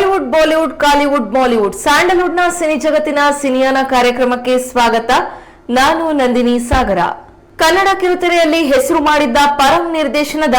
Tollywood Bollywood Kollywood Mollywood ಸ್ಯಾಂಡಲ್ವುಡ್ನ cine ಜಗತ್ತಿನ ಸಿನಿಯಾನ ಕಾರ್ಯಕ್ರಮಕ್ಕೆ ಸ್ವಾಗತ. ನಾನು ನಂದಿನಿ ಸಾಗರ. ಕನ್ನಡ ಕಿರುತೆರೆಯಲ್ಲಿ ಹೆಸರು ಮಾಡಿದ್ದ ಪರಂ ನಿರ್ದೇಶನದ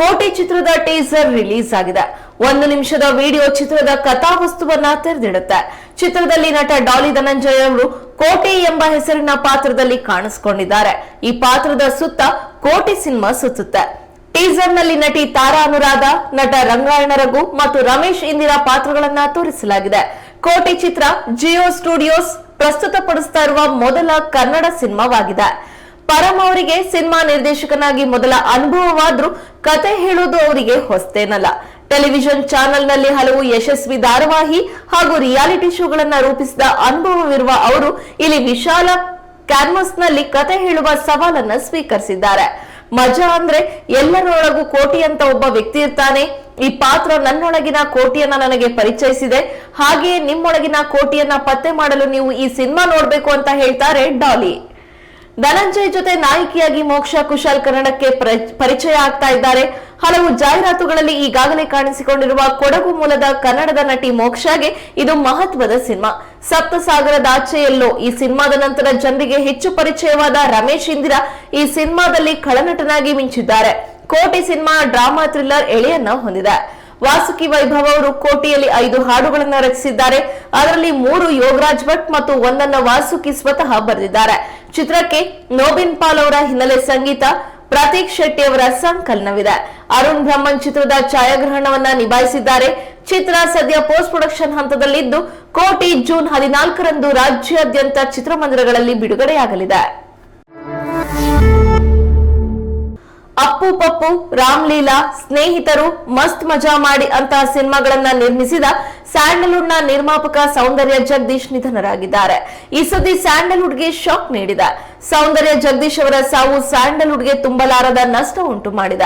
ಕೋಟಿ ಚಿತ್ರದ ಟೀಸರ್ ರಿಲೀಸ್ ಆಗಿದೆ. ಒಂದು ನಿಮಿಷದ ವಿಡಿಯೋ ಚಿತ್ರದ ಕಥಾವಸ್ತುವನ್ನ ತೆರೆದಿಡುತ್ತೆ. ಚಿತ್ರದಲ್ಲಿ ನಟ ಡಾಲಿ ಧನಂಜಯ ಅವರು ಕೋಟೆ ಎಂಬ ಹೆಸರಿನ ಪಾತ್ರದಲ್ಲಿ ಕಾಣಿಸಿಕೊಂಡಿದ್ದಾರೆ. ಈ ಪಾತ್ರದ ಸುತ್ತ ಕೋಟಿ ಸಿನಿಮಾ ಸುತ್ತುತ್ತೆ. ಟೀಸರ್ನಲ್ಲಿ ನಟಿ ತಾರಾ ಅನುರಾಧ, ನಟ ರಂಗಾಯಣ ರಘು ಮತ್ತು ರಮೇಶ್ ಇಂದಿರಾ ಪಾತ್ರಗಳನ್ನ ತೋರಿಸಲಾಗಿದೆ. ಕೋಟೆ ಚಿತ್ರ ಜಿಯೋ ಸ್ಟುಡಿಯೋಸ್ ಪ್ರಸ್ತುತಪಡಿಸ್ತಾ ಇರುವ ಮೊದಲ ಕನ್ನಡ ಸಿನಿಮಾವಾಗಿದೆ. ಪರಂ ಅವರಿಗೆ ಸಿನಿಮಾ ನಿರ್ದೇಶಕನಾಗಿ ಮೊದಲ ಅನುಭವವಾದ್ರೂ ಕತೆ ಹೇಳೋದು ಅವರಿಗೆ ಹೊಸ್ತೇನಲ್ಲ. ಟೆಲಿವಿಷನ್ ಚಾನೆಲ್ನಲ್ಲಿ ಹಲವು ಯಶಸ್ವಿ ಧಾರಾವಾಹಿ ಹಾಗೂ ರಿಯಾಲಿಟಿ ಶೋಗಳನ್ನ ರೂಪಿಸಿದ ಅನುಭವವಿರುವ ಅವರು ಇಲ್ಲಿ ವಿಶಾಲ ಕ್ಯಾನ್ವಸ್ನಲ್ಲಿ ಕತೆ ಹೇಳುವ ಸವಾಲನ್ನ ಸ್ವೀಕರಿಸಿದ್ದಾರೆ. ಮಜಾ ಅಂದ್ರೆ ಎಲ್ಲರೊಳಗೂ ಕೋಟಿ ಅಂತ ಒಬ್ಬ ವ್ಯಕ್ತಿ ಇರ್ತಾನೆ. ಈ ಪಾತ್ರ ನನ್ನೊಳಗಿನ ಕೋಟಿಯನ್ನ ನನಗೆ ಪರಿಚಯಿಸಿದೆ. ಹಾಗೆಯೇ ನಿಮ್ಮೊಳಗಿನ ಕೋಟಿಯನ್ನ ಪತ್ತೆ ಮಾಡಲು ನೀವು ಈ ಸಿನಿಮಾ ನೋಡ್ಬೇಕು ಅಂತ ಹೇಳ್ತಾರೆ ಡಾಲಿ. ಧನಂಜಯ್ ಜೊತೆ ನಾಯಕಿಯಾಗಿ ಮೋಕ್ಷ ಕುಶಾಲ್ ಕನ್ನಡಕ್ಕೆ ಪ್ರ- ಪರಿಚಯ ಆಗ್ತಾ ಇದ್ದಾರೆ. ಹಲವು ಜಾಹೀರಾತುಗಳಲ್ಲಿ ಈಗಾಗಲೇ ಕಾಣಿಸಿಕೊಂಡಿರುವ ಕೊಡಗು ಮೂಲದ ಕನ್ನಡದ ನಟಿ ಮೋಕ್ಷಾಗೆ ಇದು ಮಹತ್ವದ ಸಿನಿಮಾ. ಸಪ್ತಸಾಗರದಾಚೆಯಲ್ಲೋ ಈ ಸಿನಿಮಾದ ನಂತರ ಜನರಿಗೆ ಹೆಚ್ಚು ಪರಿಚಯವಾದ ರಮೇಶ್ ಇಂದಿರಾ ಈ ಸಿನಿಮಾದಲ್ಲಿ ಖಳನಟನಾಗಿ ಮಿಂಚಿದ್ದಾರೆ. ಕೋಟಿ ಸಿನಿಮಾ ಡ್ರಾಮಾ ಥ್ರಿಲ್ಲರ್ ಎಳೆಯನ್ನ ಹೊಂದಿದೆ. ವಾಸುಕಿ ವೈಭವ್ ಅವರು ಕೋಟಿಯಲ್ಲಿ ಐದು ಹಾಡುಗಳನ್ನು ರಚಿಸಿದ್ದಾರೆ. ಅದರಲ್ಲಿ ಮೂರು ಯೋಗರಾಜ್ ಭಟ್ ಮತ್ತು ಒಂದನ್ನ ವಾಸುಕಿ ಸ್ವತಃ ಬರೆದಿದ್ದಾರೆ. ಚಿತ್ರಕ್ಕೆ ನೋಬಿನ್ ಪಾಲ್ ಅವರ ಹಿನ್ನೆಲೆ ಸಂಗೀತ, ಪ್ರತೀಕ್ ಶೆಟ್ಟಿ ಅವರ ಸಂಕಲನವಿದೆ. ಅರುಣ್ ಬ್ರಹ್ಮನ್ ಚಿತ್ರದ ಛಾಯಾಗ್ರಹಣವನ್ನ ನಿಭಾಯಿಸಿದ್ದಾರೆ. ಚಿತ್ರ ಸದ್ಯ ಪೋಸ್ಟ್ ಪ್ರೊಡಕ್ಷನ್ ಹಂತದಲ್ಲಿದ್ದು, ಕೋಟಿ ಜೂನ್ ಹದಿನಾಲ್ಕರಂದು ರಾಜ್ಯಾದ್ಯಂತ ಚಿತ್ರಮಂದಿರಗಳಲ್ಲಿ ಬಿಡುಗಡೆಯಾಗಲಿದೆ. ಅಪ್ಪು ಪಪ್ಪು ರಾಮ್ಲೀಲಾ ಸ್ನೇಹಿತರು ಮಸ್ತ್ ಮಜಾ ಮಾಡಿ ಅಂತಹ ಸಿನಿಮಾಗಳನ್ನ ನಿರ್ಮಿಸಿದ ಸ್ಯಾಂಡಲ್ವುಡ್ನ ನಿರ್ಮಾಪಕ ಸೌಂದರ್ಯ ಜಗದೀಶ್ ನಿಧನರಾಗಿದ್ದಾರೆ. ಈ ಸುದ್ದಿ ಸ್ಯಾಂಡಲ್ವುಡ್ಗೆ ಶಾಕ್ ನೀಡಿದೆ. ಸೌಂದರ್ಯ ಜಗದೀಶ್ ಅವರ ಸಾವು ಸ್ಯಾಂಡಲ್ವುಡ್ಗೆ ತುಂಬಲಾರದ ನಷ್ಟ ಉಂಟು ಮಾಡಿದ.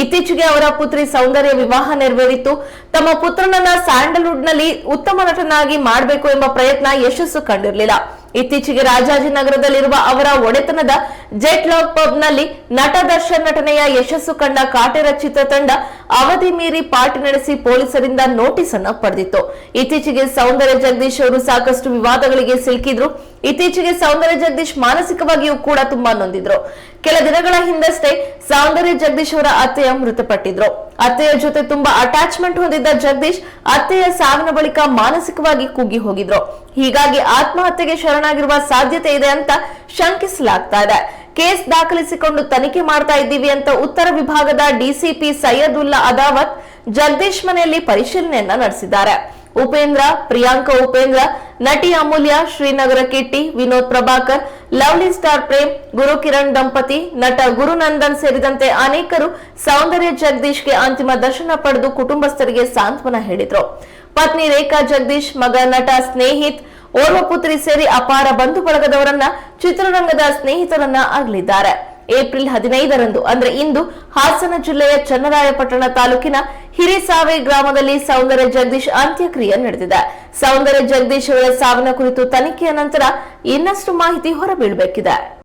ಇತ್ತೀಚೆಗೆ ಅವರ ಪುತ್ರಿ ಸೌಂದರ್ಯ ವಿವಾಹ ನೆರವೇರಿತ್ತು ತಮ್ಮ ಪುತ್ರನನ್ನ ಸ್ಯಾಂಡಲ್ವುಡ್ನಲ್ಲಿ ಉತ್ತಮ ನಟನಾಗಿ ಮಾಡಬೇಕು ಎಂಬ ಪ್ರಯತ್ನ ಯಶಸ್ಸು ಕಂಡಿರಲಿಲ್ಲ. ಇತ್ತೀಚೆಗೆ ರಾಜಾಜಿನಗರದಲ್ಲಿರುವ ಅವರ ಒಡೆತನದ ಜೆಟ್ ಲಾಗ್ ಪಬ್ನಲ್ಲಿ ನಟ ದರ್ಶನ್ ನಟನೆಯ ಯಶಸ್ಸು ಕಂಡ ರಚಿತ ಚಿತ್ರತಂಡ ಅವಧಿ ಮೀರಿ ಪಾರ್ಟಿ ನಡೆಸಿ ಪೊಲೀಸರಿಂದ ನೋಟಿಸ್ ಅನ್ನು ಪಡೆದಿತ್ತು. ಇತ್ತೀಚೆಗೆ ಸೌಂದರ್ಯ ಜಗದೀಶ್ ಅವರು ಸಾಕಷ್ಟು ವಿವಾದಗಳಿಗೆ ಸಿಲುಕಿದ್ರು. ಇತ್ತೀಚೆಗೆ ಸೌಂದರ್ಯ ಜಗದೀಶ್ ಮಾನಸಿಕವಾಗಿಯೂ ಕೂಡ ತುಂಬಾ ನೊಂದಿದ್ರು. ಕೆಲ ದಿನಗಳ ಹಿಂದಷ್ಟೇ ಸೌಂದರ್ಯ ಜಗದೀಶ್ ಅವರ ಅತ್ತೆಯ ಮೃತಪಟ್ಟಿದ್ರು. ಅತ್ತೆಯ ಜೊತೆ ತುಂಬಾ ಅಟ್ಯಾಚ್ಮೆಂಟ್ ಹೊಂದಿದ್ದ ಜಗದೀಶ್ ಅತ್ತೆಯ ಸಾವಿನ ಬಳಿಕ ಮಾನಸಿಕವಾಗಿ ಕುಗ್ಗಿ ಹೋಗಿದ್ರು. ಹೀಗಾಗಿ ಆತ್ಮಹತ್ಯೆಗೆ ಶರಣಾಗಿರುವ ಸಾಧ್ಯತೆ ಇದೆ ಅಂತ ಶಂಕಿಸಲಾಗ್ತಾ ಇದೆ. ಕೇಸ್ ದಾಖಲಿಸಿಕೊಂಡು ತನಿಖೆ ಮಾಡ್ತಾ ಇದ್ದೀವಿ ಅಂತ ಉತ್ತರ ವಿಭಾಗದ ಡಿಸಿಪಿ ಸೈಯದುಲ್ಲಾ ಅದಾವತ್ ಜಗದೀಶ್ ಮನೆಯಲ್ಲಿ ಪರಿಶೀಲನೆಯನ್ನ ನಡೆಸಿದ್ದಾರೆ. ಉಪೇಂದ್ರ, ಪ್ರಿಯಾಂಕ ಉಪೇಂದ್ರ, ನಟಿ ಅಮೂಲ್ಯ, ಶ್ರೀನಗರ ಕಿಟ್ಟಿ, ವಿನೋದ್ ಪ್ರಭಾಕರ್, ಲವ್ಲಿ ಸ್ಟಾರ್ ಪ್ರೇಮ್ ಗುರು ಕಿರಣ್ ದಂಪತಿ, ನಟ ಗುರುನಂದನ್ ಸೇರಿದಂತೆ ಅನೇಕರು ಸೌಂದರ್ಯ ಜಗದೀಶ್ಗೆ ಅಂತಿಮ ದರ್ಶನ ಪಡೆದು ಕುಟುಂಬಸ್ಥರಿಗೆ ಸಾಂತ್ವನ ಹೇಳಿದ್ರು. ಪತ್ನಿ ರೇಖಾ ಜಗದೀಶ್, ಮಗ ನಟ ಸ್ನೇಹಿತ್ ಓರ್ವ ಪುತ್ರಿ ಸೇರಿ ಅಪಾರ ಬಂಧು ಬಳಗದವರನ್ನ ಚಿತ್ರರಂಗದ ಸ್ನೇಹಿತರನ್ನ ಅಗಲಿದ್ದಾರೆ ಏಪ್ರಿಲ್ ಹದಿನೈದರಂದು, ಅಂದ್ರೆ ಇಂದು, ಹಾಸನ ಜಿಲ್ಲೆಯ ಚನ್ನರಾಯಪಟ್ಟಣ ತಾಲೂಕಿನ ಹಿರಿಸಾವೆ ಗ್ರಾಮದಲ್ಲಿ ಸೌಂದರ್ಯ ಜಗದೀಶ್ ಅಂತ್ಯಕ್ರಿಯೆ ನಡೆದಿದೆ. ಸೌಂದರ್ಯ ಜಗದೀಶ್ ಅವರ ಸಾವಿನ ಕುರಿತು ತನಿಖೆಯ ನಂತರ ಇನ್ನಷ್ಟು ಮಾಹಿತಿ ಹೊರಬೀಳಬೇಕಿದೆ.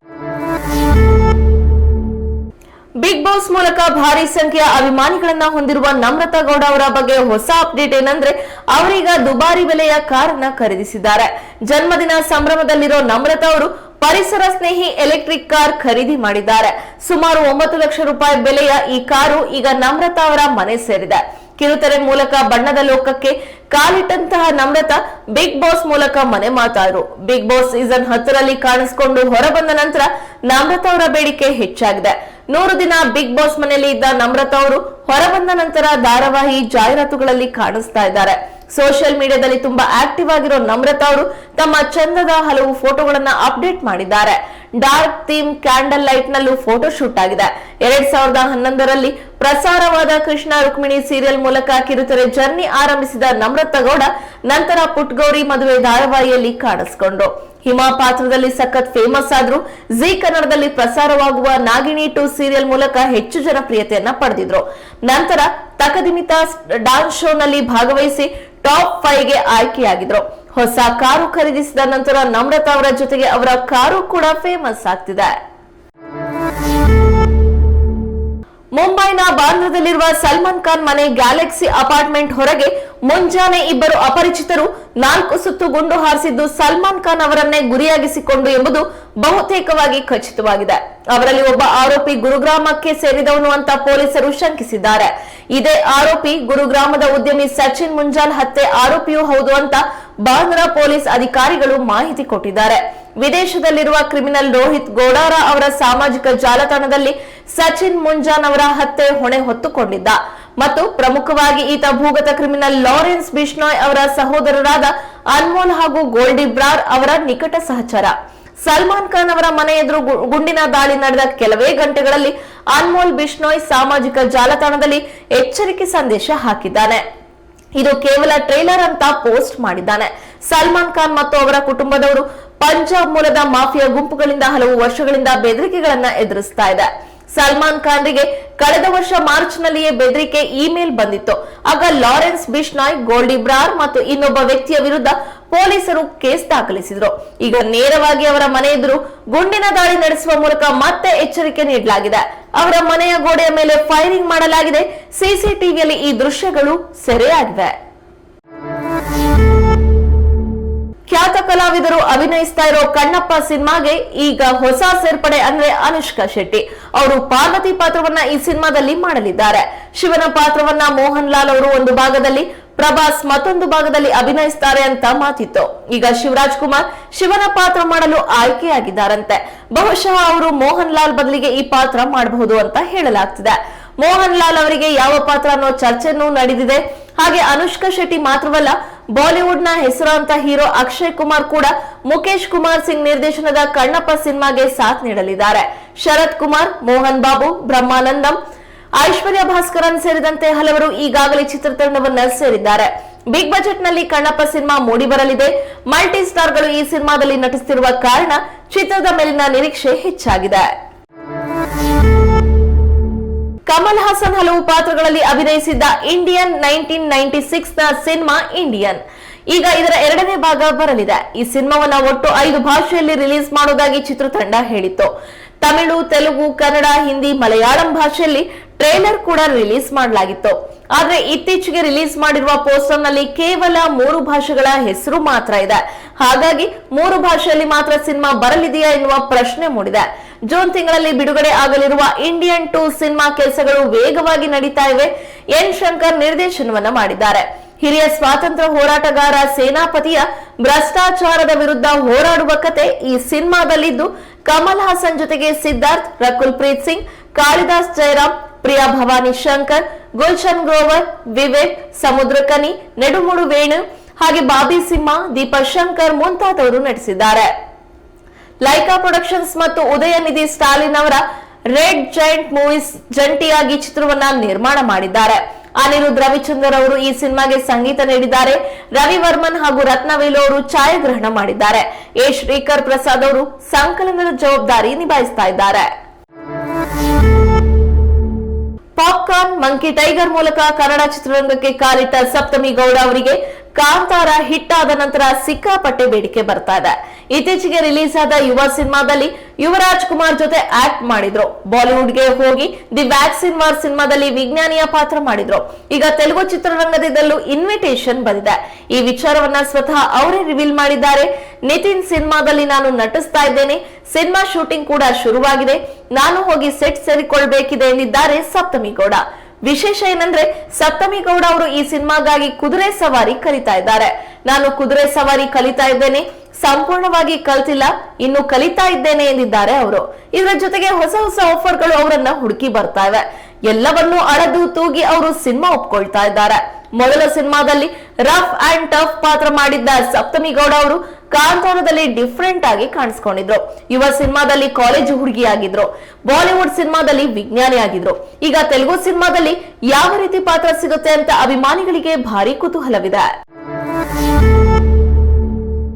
ಬಿಗ್ ಬಾಸ್ ಮೂಲಕ ಭಾರಿ ಸಂಖ್ಯೆಯ ಅಭಿಮಾನಿಗಳನ್ನ ಹೊಂದಿರುವ ನಮ್ರತಾ ಗೌಡ ಅವರ ಬಗ್ಗೆ ಹೊಸ ಅಪ್ಡೇಟ್ ಏನಂದ್ರೆ, ಅವರೀಗ ದುಬಾರಿ ಬೆಲೆಯ ಕಾರನ್ನ ಖರೀದಿಸಿದ್ದಾರೆ. ಜನ್ಮದಿನ ಸಂಭ್ರಮದಲ್ಲಿರೋ ನಮ್ರತಾ ಅವರು ಪರಿಸರ ಸ್ನೇಹಿ ಎಲೆಕ್ಟ್ರಿಕ್ ಕಾರ್ ಖರೀದಿ ಮಾಡಿದ್ದಾರೆ. ಸುಮಾರು ಒಂಬತ್ತು ಲಕ್ಷ ರೂಪಾಯಿ ಬೆಲೆಯ ಈ ಕಾರು ಈಗ ನಮ್ರತಾ ಅವರ ಮನೆ ಸೇರಿದೆ. ಕಿರುತೆರೆ ಮೂಲಕ ಬಣ್ಣದ ಲೋಕಕ್ಕೆ ಕಾಲಿಟ್ಟಂತಹ ನಮ್ರತಾ ಬಿಗ್ ಬಾಸ್ ಮೂಲಕ ಮನೆ ಮಾತಾದ್ರು. ಬಿಗ್ ಬಾಸ್ ಸೀಸನ್ ಹತ್ತರಲ್ಲಿ ಕಾಣಿಸಿಕೊಂಡು ಹೊರಬಂದ ನಂತರ ನಮ್ರತಾ ಅವರ ಬೇಡಿಕೆ ಹೆಚ್ಚಾಗಿದೆ. ನೂರು ದಿನ ಬಿಗ್ ಬಾಸ್ ಮನೆಯಲ್ಲಿ ಇದ್ದ ನಮ್ರತಾ ಅವರು ಹೊರಬಂದ ನಂತರ ಧಾರಾವಾಹಿ ಜಾಹೀರಾತುಗಳಲ್ಲಿ ಕಾಣಿಸ್ತಾ ಇದ್ದಾರೆ. ಸೋಷಿಯಲ್ ಮೀಡಿಯಾದಲ್ಲಿ ತುಂಬಾ ಆಕ್ಟಿವ್ ಆಗಿರೋ ನಮ್ರತಾ ಅವರು ತಮ್ಮ ಚಂದದ ಹಲವು ಫೋಟೋಗಳನ್ನ ಅಪ್ಡೇಟ್ ಮಾಡಿದ್ದಾರೆ. ಡಾರ್ಕ್ ಥೀಮ್ ಕ್ಯಾಂಡಲ್ ಲೈಟ್ ನಲ್ಲೂ ಫೋಟೋ ಶೂಟ್ ಆಗಿದೆ. ಎರಡ್ ಸಾವಿರದ ಹನ್ನೊಂದರಲ್ಲಿ ಪ್ರಸಾರವಾದ ಕೃಷ್ಣ ರುಕ್ಮಿಣಿ ಸೀರಿಯಲ್ ಮೂಲಕ ಕಿರುತೆರೆ ಜರ್ನಿ ಆರಂಭಿಸಿದ ನಮ್ರತಾ ಗೌಡ ನಂತರ ಪುಟ್ಗೌರಿ ಮದುವೆ ಧಾರಾವಾಹಿಯಲ್ಲಿ ಕಾಣಿಸಿಕೊಂಡ್ರು. ಹಿಮಾ ಪಾತ್ರದಲ್ಲಿ ಸಖತ್ ಫೇಮಸ್ ಆದ್ರು ಜಿ ಕನ್ನಡದಲ್ಲಿ ಪ್ರಸಾರವಾಗುವ ನಾಗಿಣಿ ಟು ಸೀರಿಯಲ್ ಮೂಲಕ ಹೆಚ್ಚು ಜನಪ್ರಿಯತೆಯನ್ನ ಪಡೆದಿದ್ರು. ನಂತರ ತಕದಿಮಿತ ಡಾನ್ಸ್ ಶೋನಲ್ಲಿ ಭಾಗವಹಿಸಿ ಟಾಪ್ ಫೈವ್ಗೆ ಆಯ್ಕೆಯಾಗಿದ್ರು. ಹೊಸ ಕಾರು ಖರೀದಿಸಿದ ನಂತರ ನಮ್ರತಾ ಅವರ ಜೊತೆಗೆ ಅವರ ಕಾರು ಕೂಡ ಫೇಮಸ್ ಆಗ್ತಿದೆ. ಮುಂಬೈನ ಬಾಂಧ್ರದಲ್ಲಿರುವ ಸಲ್ಮಾನ್ ಖಾನ್ ಮನೆ ಗ್ಯಾಲಕ್ಸಿ ಅಪಾರ್ಟ್ಮೆಂಟ್ ಹೊರಗೆ ಮುಂಜಾನೆ ಇಬ್ಬರು ಅಪರಿಚಿತರು, ನಾಲ್ಕು ಸುತ್ತು ಗುಂಡು ಹಾರಿಸಿದ್ದು ಸಲ್ಮಾನ್ ಖಾನ್ ಅವರನ್ನೇ ಗುರಿಯಾಗಿಸಿಕೊಂಡು ಎಂಬುದು ಬಹುತೇಕವಾಗಿ ಖಚಿತವಾಗಿದೆ. ಅವರಲ್ಲಿ ಒಬ್ಬ ಆರೋಪಿ ಗುರುಗ್ರಾಮಕ್ಕೆ ಸೇರಿದವನು ಅಂತ ಪೊಲೀಸರು ಶಂಕಿಸಿದ್ದಾರೆ. ಇದೇ ಆರೋಪಿ ಗುರುಗ್ರಾಮದ ಉದ್ಯಮಿ ಸಚಿನ್ ಮುಂಜಾನ್ ಹತ್ಯೆ ಆರೋಪಿಯೂ ಹೌದು ಅಂತ ಬಾಂದ್ರಾ ಪೊಲೀಸ್ ಅಧಿಕಾರಿಗಳು ಮಾಹಿತಿ ಕೊಟ್ಟಿದ್ದಾರೆ. ವಿದೇಶದಲ್ಲಿರುವ ಕ್ರಿಮಿನಲ್ ರೋಹಿತ್ ಗೋಡಾರ ಅವರ ಸಾಮಾಜಿಕ ಜಾಲತಾಣದಲ್ಲಿ ಸಚಿನ್ ಮುಂಜಾನ್ ಅವರ ಹತ್ಯೆ ಹೊಣೆ ಹೊತ್ತುಕೊಂಡಿದ್ದ. ಮತ್ತು ಪ್ರಮುಖವಾಗಿ ಈತ ಭೂಗತ ಕ್ರಿಮಿನಲ್ ಲಾರೆನ್ಸ್ ಬಿಷ್ನಾಯ್ ಅವರ ಸಹೋದರರಾದ ಅನ್ಮೋಲ್ ಹಾಗೂ ಗೋಲ್ಡಿ ಬ್ರಾರ್ ಅವರ ನಿಕಟ ಸಹಚರ. ಸಲ್ಮಾನ್ ಖಾನ್ ಅವರ ಮನೆ ಎದುರು ಗುಂಡಿನ ದಾಳಿ ನಡೆದ ಕೆಲವೇ ಗಂಟೆಗಳಲ್ಲಿ ಅನ್ಮೋಲ್ ಬಿಷ್ನೋಯ್ ಸಾಮಾಜಿಕ ಜಾಲತಾಣದಲ್ಲಿ ಎಚ್ಚರಿಕೆ ಸಂದೇಶ ಹಾಕಿದ್ದಾನೆ. ಇದು ಕೇವಲ ಟ್ರೈಲರ್ ಅಂತ ಪೋಸ್ಟ್ ಮಾಡಿದ್ದಾನೆ. ಸಲ್ಮಾನ್ ಖಾನ್ ಮತ್ತು ಅವರ ಕುಟುಂಬದವರು ಪಂಜಾಬ್ ಮೂಲದ ಮಾಫಿಯಾ ಗುಂಪುಗಳಿಂದ ಹಲವು ವರ್ಷಗಳಿಂದ ಬೆದರಿಕೆಗಳನ್ನ ಎದುರಿಸ್ತಾ ಇದೆ. ಸಲ್ಮಾನ್ ಖಾನ್ರಿಗೆ ಕಳೆದ ವರ್ಷ ಮಾರ್ಚ್ ನಲ್ಲಿಯೇ ಬೆದರಿಕೆ ಇಮೇಲ್ ಬಂದಿತ್ತು. ಆಗ ಲಾರೆನ್ಸ್ ಬಿಷ್ನಾಯ್, ಗೋಲ್ಡಿ ಬ್ರಾರ್ ಮತ್ತು ಇನ್ನೊಬ್ಬ ವ್ಯಕ್ತಿಯ ವಿರುದ್ಧ ಪೊಲೀಸರು ಕೇಸ್ ದಾಖಲಿಸಿದ್ರು. ಈಗ ನೇರವಾಗಿ ಅವರ ಮನೆ ಎದುರು ಗುಂಡಿನ ದಾಳಿ ನಡೆಸುವ ಮೂಲಕ ಮತ್ತೆ ಎಚ್ಚರಿಕೆ ನೀಡಲಾಗಿದೆ. ಅವರ ಮನೆಯ ಗೋಡೆಯ ಮೇಲೆ ಫೈರಿಂಗ್ ಮಾಡಲಾಗಿದೆ. ಸಿಸಿಟಿವಿಯಲ್ಲಿ ಈ ದೃಶ್ಯಗಳು ಸೆರೆಯಾಗಿವೆ. ಖ್ಯಾತ ಕಲಾವಿದರು ಅಭಿನಯಿಸ್ತಾ ಇರೋ ಕಣ್ಣಪ್ಪ ಸಿನಿಮಾಗೆ ಈಗ ಹೊಸ ಸೇರ್ಪಡೆ ಅಂದ್ರೆ ಅನುಷ್ಕಾ ಶೆಟ್ಟಿ. ಅವರು ಪಾರ್ವತಿ ಪಾತ್ರವನ್ನ ಈ ಸಿನಿಮಾದಲ್ಲಿ ಮಾಡಲಿದ್ದಾರೆ. ಶಿವನ ಪಾತ್ರವನ್ನ ಮೋಹನ್ ಲಾಲ್ ಅವರು ಒಂದು ಭಾಗದಲ್ಲಿ, ಪ್ರಭಾಸ್ ಮತ್ತೊಂದು ಭಾಗದಲ್ಲಿ ಅಭಿನಯಿಸ್ತಾರೆ ಅಂತ ಮಾತಿತ್ತು. ಈಗ ಶಿವರಾಜ್ ಕುಮಾರ್ ಶಿವನ ಪಾತ್ರ ಮಾಡಲು ಆಯ್ಕೆಯಾಗಿದ್ದಾರಂತೆ. ಬಹುಶಃ ಅವರು ಮೋಹನ್ ಲಾಲ್ ಬದಲಿಗೆ ಈ ಪಾತ್ರ ಮಾಡಬಹುದು ಅಂತ ಹೇಳಲಾಗ್ತಿದೆ. ಮೋಹನ್ ಲಾಲ್ ಅವರಿಗೆ ಯಾವ ಪಾತ್ರ ಅನ್ನೋ ಚರ್ಚೆನೂ ನಡೆದಿದೆ. ಹಾಗೆ ಅನುಷ್ಕಾ ಶೆಟ್ಟಿ ಮಾತ್ರವಲ್ಲ ಬಾಲಿವುಡ್ನ ಹೆಸರಾಂತ ಹೀರೋ ಅಕ್ಷಯ್ ಕುಮಾರ್ ಕೂಡ ಮುಖೇಶ್ ಕುಮಾರ್ ಸಿಂಗ್ ನಿರ್ದೇಶನದ ಕಣ್ಣಪ್ಪ ಸಿನಿಮಾಗೆ ಸಾಥ್ ನೀಡಲಿದ್ದಾರೆ. ಶರತ್ ಕುಮಾರ್, ಮೋಹನ್ ಬಾಬು, ಬ್ರಹ್ಮಾನಂದಂ, ಐಶ್ವರ್ಯ ಭಾಸ್ಕರನ್ ಸೇರಿದಂತೆ ಹಲವರು ಈಗಾಗಲೇ ಚಿತ್ರತಂಡವನ್ನ ಸೇರಿದ್ದಾರೆ. ಬಿಗ್ ಬಜೆಟ್ನಲ್ಲಿ ಕಣ್ಣಪ್ಪ ಸಿನಿಮಾ ಮೂಡಿ ಬರಲಿದೆ. ಮಲ್ಟಿ ಸ್ಟಾರ್ಗಳು ಈ ಸಿನಿಮಾದಲ್ಲಿ ನಟಿಸುತ್ತಿರುವ ಕಾರಣ ಚಿತ್ರದ ಮೇಲಿನ ನಿರೀಕ್ಷೆ ಹೆಚ್ಚಾಗಿದೆ. ಕಮಲ್ ಹಾಸನ್ ಹಲವು ಪಾತ್ರಗಳಲ್ಲಿ ಅಭಿನಯಿಸಿದ್ದ ಇಂಡಿಯನ್ ನೈನ್ಟೀನ್ ನೈನ್ಟಿ ಸಿಕ್ಸ್ನ ಸಿನಿಮಾ ಇಂಡಿಯನ್ ಈಗ ಇದರ ಎರಡನೇ ಭಾಗ ಬರಲಿದೆ. ಈ ಸಿನಿಮಾವನ್ನ ಒಟ್ಟು ಐದು ಭಾಷೆಯಲ್ಲಿ ರಿಲೀಸ್ ಮಾಡುವುದಾಗಿ ಚಿತ್ರತಂಡ ಹೇಳಿತ್ತು. ತಮಿಳು, ತೆಲುಗು, ಕನ್ನಡ, ಹಿಂದಿ, ಮಲಯಾಳಂ ಭಾಷೆಯಲ್ಲಿ ಟ್ರೇಲರ್ ಕೂಡ ರಿಲೀಸ್ ಮಾಡಲಾಗಿತ್ತು. ಆದ್ರೆ ಇತ್ತೀಚೆಗೆ ರಿಲೀಸ್ ಮಾಡಿರುವ ಪೋಸ್ಟರ್ನಲ್ಲಿ ಕೇವಲ ಮೂರು ಭಾಷೆಗಳ ಹೆಸರು ಮಾತ್ರ ಇದೆ. ಹಾಗಾಗಿ ಮೂರು ಭಾಷೆಯಲ್ಲಿ ಮಾತ್ರ ಸಿನಿಮಾ ಬರಲಿದೆಯಾ ಎನ್ನುವ ಪ್ರಶ್ನೆ ಮೂಡಿದೆ. ಜೂನ್ ತಿಂಗಳಲ್ಲಿ ಬಿಡುಗಡೆ ಆಗಲಿರುವ ಇಂಡಿಯನ್ ಟೂ ಸಿನಿಮಾ ಕೆಲಸಗಳು ವೇಗವಾಗಿ ನಡೀತಾ ಇವೆ, ಎನ್ ಶಂಕರ್ ನಿರ್ದೇಶನವನ್ನ ಮಾಡಿದ್ದಾರೆ. ಹಿರಿಯ ಸ್ವಾತಂತ್ರ್ಯ ಹೋರಾಟಗಾರ ಸೇನಾಪತಿಯ ಭ್ರಷ್ಟಾಚಾರದ ವಿರುದ್ಧ ಹೋರಾಡುವ ಕತೆ ಈ ಸಿನಿಮಾದಲ್ಲಿದ್ದು, ಕಮಲ್ ಹಾಸನ್ ಜೊತೆಗೆ ಸಿದ್ಧಾರ್ಥ್ ರಕುಲ್ ಪ್ರೀತ್ ಸಿಂಗ್, ಕಾಳಿದಾಸ್ ಜಯರಾಮ್, ಪ್ರಿಯಾ ಭವಾನಿ ಶಂಕರ್, ಗುಲ್ಶನ್ ಗ್ರೋವರ್, ವಿವೇಕ್ ಸಮುದ್ರಕನಿ ನೆಡುಮುಡು ವೇಣು ಹಾಗೆ ಬಾಬಿ ಸಿಂಹ ದೀಪಾ ಶಂಕರ್ ಮುಂತಾದವರು ನಟಿಸಿದ್ದಾರೆ. ಲೈಕಾ ಪ್ರೊಡಕ್ಷನ್ಸ್ ಮತ್ತು ಉದಯನಿಧಿ ಸ್ಟಾಲಿನ್ ಅವರ ರೆಡ್ ಜೈಂಟ್ ಮೂವೀಸ್ ಜಂಟಿಯಾಗಿ ಚಿತ್ರವನ್ನ ನಿರ್ಮಾಣ ಮಾಡಿದ್ದಾರೆ. ಅನಿರುದ್ ರವಿಚಂದರ್ ಅವರು ಈ ಸಿನಿಮಾಗೆ ಸಂಗೀತ ನೀಡಿದ್ದಾರೆ. ರವಿ ವರ್ಮನ್ ಹಾಗೂ ರತ್ನವೇಲು ಅವರು ಛಾಯಾಗ್ರಹಣ ಮಾಡಿದ್ದಾರೆ. ಎ. ಶ್ರೀಕರ್ ಪ್ರಸಾದ್ ಅವರು ಸಂಕಲನದ ಜವಾಬ್ದಾರಿ ನಿಭಾಯಿಸ್ತಾ ಇದ್ದಾರೆ. ಪಾಪ್ಕಾರ್ನ್ ಮಂಕಿ ಟೈಗರ್ ಮೂಲಕ ಕನ್ನಡ ಚಿತ್ರರಂಗಕ್ಕೆ ಕಾಲಿಟ್ಟ ಸಪ್ತಮಿ ಗೌಡ ಅವರಿಗೆ ಕಾಂತಾರ ಹಿಟ್ ಆದ ನಂತರ ಸಿಕ್ಕಾಪಟ್ಟೆ ಬೇಡಿಕೆ ಬರ್ತಾ ಇದೆ. ಇತ್ತೀಚೆಗೆ ರಿಲೀಸ್ ಆದ ಯುವ ಸಿನಿಮಾದಲ್ಲಿ ಯುವರಾಜ್ ಕುಮಾರ್ ಜೊತೆ ಆಕ್ಟ್ ಮಾಡಿದ್ರು. ಬಾಲಿವುಡ್ಗೆ ಹೋಗಿ ದಿ ವ್ಯಾಕ್ಸಿನ್ ವಾರ್ ಸಿನಿಮಾದಲ್ಲಿ ವಿಜ್ಞಾನಿಯ ಪಾತ್ರ ಮಾಡಿದ್ರು. ಈಗ ತೆಲುಗು ಚಿತ್ರರಂಗದಿಂದಲೂ ಇನ್ವಿಟೇಷನ್ ಬಂದಿದೆ. ಈ ವಿಚಾರವನ್ನ ಸ್ವತಃ ಅವರೇ ರಿವೀಲ್ ಮಾಡಿದ್ದಾರೆ. ನಿತಿನ್ ಸಿನಿಮಾದಲ್ಲಿ ನಾನು ನಟಿಸ್ತಾ ಇದ್ದೇನೆ. ಸಿನಿಮಾ ಶೂಟಿಂಗ್ ಕೂಡ ಶುರುವಾಗಿದೆ. ನಾನು ಹೋಗಿ ಸೆಟ್ ಸೇರಿಕೊಳ್ಬೇಕಿದೆ ಎಂದಿದ್ದಾರೆ ಸಪ್ತಮಿ ಗೌಡ. ವಿಶೇಷ ಏನಂದ್ರೆ, ಸಪ್ತಮಿ ಗೌಡ ಅವರು ಈ ಸಿನಿಮಾಗಾಗಿ ಕುದುರೆ ಸವಾರಿ ಕಲಿತಾ ಇದ್ದಾರೆ. ನಾನು ಕುದುರೆ ಸವಾರಿ ಕಲಿತಾ ಇದ್ದೇನೆ. ಸಂಪೂರ್ಣವಾಗಿ ಕಲ್ತಿಲ್ಲ, ಇನ್ನು ಕಲಿತಾ ಇದ್ದೇನೆ ಎಂದಿದ್ದಾರೆ ಅವರು. ಇದರ ಜೊತೆಗೆ ಹೊಸ ಹೊಸ ಆಫರ್ಗಳು ಅವರನ್ನ ಹುಡುಕಿ ಬರ್ತಾ ಇವೆ. ಎಲ್ಲವನ್ನೂ ಅಳದು ತೂಗಿ ಅವರು ಸಿನಿಮಾ ಒಪ್ಕೊಳ್ತಾ ಇದ್ದಾರೆ. ಮೊದಲ ಸಿನಿಮಾದಲ್ಲಿ ರಫ್ ಅಂಡ್ ಟಫ್ ಪಾತ್ರ ಮಾಡಿದ್ದ ಸಪ್ತಮಿ ಗೌಡ ಅವರು ಕಾಂತಾರದಲ್ಲಿ ಡಿಫ್ರೆಂಟ್ ಆಗಿ ಕಾಣಿಸ್ಕೊಂಡಿದ್ರು. ಯುವ ಸಿನಿಮಾದಲ್ಲಿ ಕಾಲೇಜು ಹುಡುಗಿಯಾಗಿದ್ರು. ಬಾಲಿವುಡ್ ಸಿನಿಮಾದಲ್ಲಿ ವಿಜ್ಞಾನಿ ಆಗಿದ್ರು ಈಗ ತೆಲುಗು ಸಿನಿಮಾದಲ್ಲಿ ಯಾವ ರೀತಿ ಪಾತ್ರ ಸಿಗುತ್ತೆ ಅಂತ ಅಭಿಮಾನಿಗಳಿಗೆ ಭಾರಿ ಕುತೂಹಲವಿದೆ.